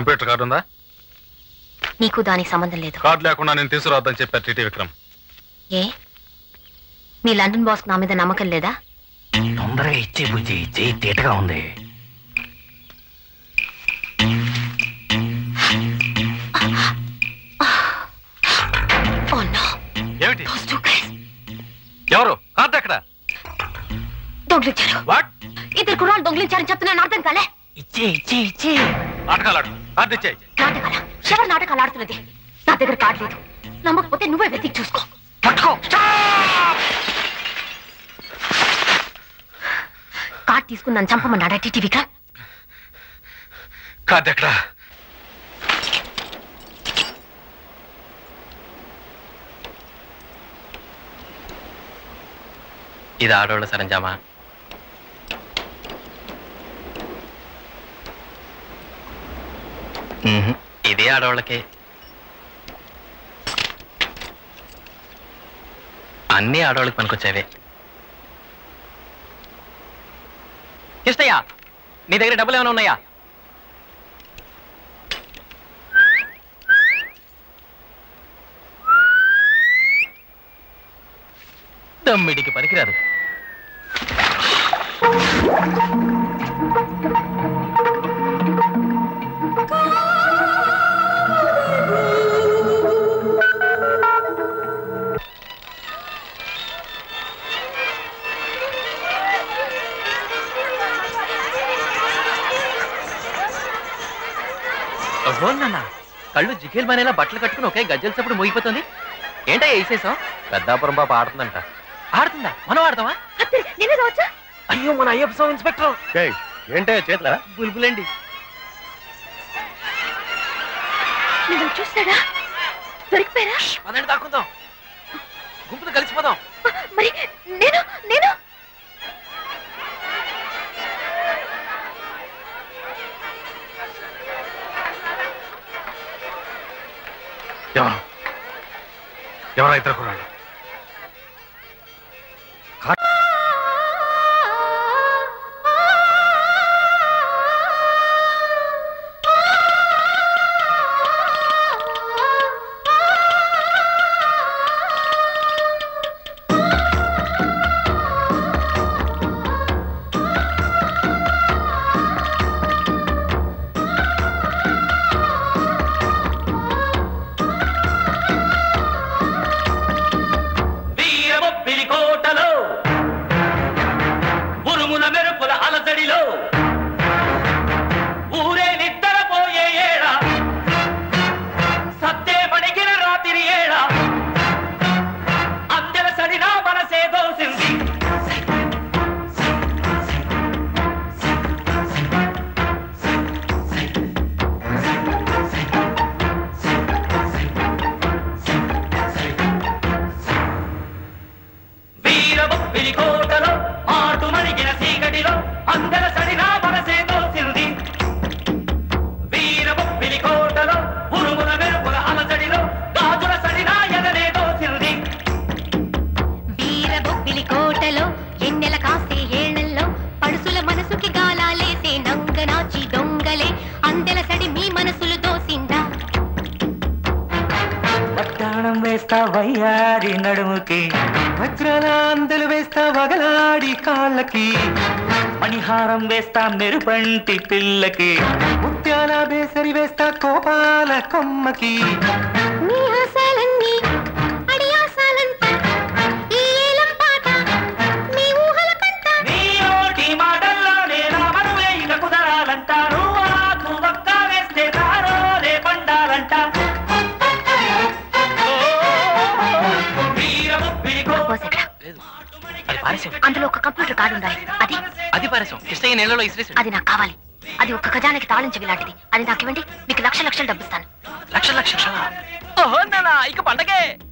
Computer card ఉందా? నీకు దానికి సంబంధం లేదు. కార్డు లేకుండా నేను తీసుకురావద్దని చెప్పారు టీటీ విక్రమ్. ఏ? మీ లండన్ బాస్ నా మీద నమ్మకం లేదా? తొందరగా ఇచ్చే బుజ్జి చేయి తీటగా ఉంది. Oh no, ఏమిటి? Those two guys. ఎవరు? కార్డు ఎక్కడ? దొంగిలించారు. వాట్? ఇద్దరు కుర్రాళ్ళు దొంగిలించారని చెప్తున్నాను అర్థం కాలే. ఇచ్చే ఇచ్చే ఇచ్చే. నాటకాలు ఆడు కార్డు ఇచ్చేయి నాటకాల ఎవరు నాటకాలు ఆడుతున్నది. నా దగ్గర కార్డు లేదు. నమ్మకపోతే నువ్వే వెతికి చూసుకో. పట్టుకో. కార్డు తీసుకుని నన్ను చంపమన్నాడా టీటీ విక్రమ్ కార్డు ఎక్కడ? ఇది ఆడోళ్ళ సరంజామా. ఇదే ఆడవాళ్ళకే. అన్ని ఆడవాళ్ళకి పనికొచ్చేవే. కృష్ణయ్య నీ దగ్గర డబ్బులు ఏమైనా ఉన్నాయా? తమ్మిడికి పనికిరాదు. నాన్న. కళ్ళు జిగేల్ మానేలా బట్టలు కట్టుకుని ఒకే గజ్జల చప్పుడు మోగిపోతుంది. ఏంటో వేసేసాం పెద్దాపురం పాప ఆడుతుందంట. ఆడుతుందా? మనం ఆడతామా? నేనే రావచ్చా అయ్యో మన అయ్యప్ప స్వామి ఇన్స్పెక్టర్. ఏంటే చేతులా బుల్బులండి. చూస్తాడా దొరికిపోయారా? పదండి దాక్కుందాం. గుంపులు కలిసిపోదాం. మరి నేను నేను? ఎవరు? ఎవరా? ఇద్దరు కూడా వయ్యారి నడుముకి వజ్రలాందలు వేస్తా వగలాడి కాళ్ళకి మణిహారం వేస్తా మెరుపంటి పిల్లకి ముత్యాల బేసరి వేస్తా కోపాల కొమ్మకి. పారేసాం. అందులో ఒక కంప్యూటర్ కార్డు ఉండాలి. అది. అది పారేసాం. కృష్ణయ్య నీళ్ళలో ఇసిరేసాడు అది నాకు కావాలి. అది ఒక్క ఖజానాకి తాళం చెవి లాంటిది. అది నాకు ఇవ్వండి. మీకు లక్ష లక్షలు డబ్బిస్తాను. లక్ష లక్ష ఇక పండగే.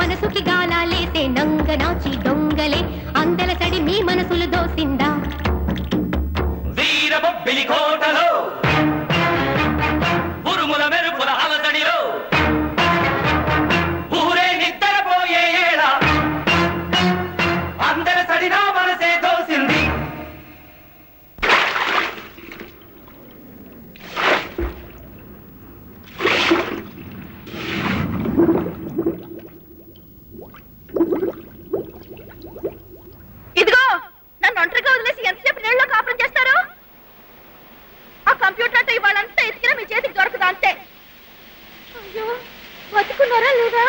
మనసుకి గాలాలేసే నంగనాచి దొంగలే. అందల బతుకున్నారా లేదా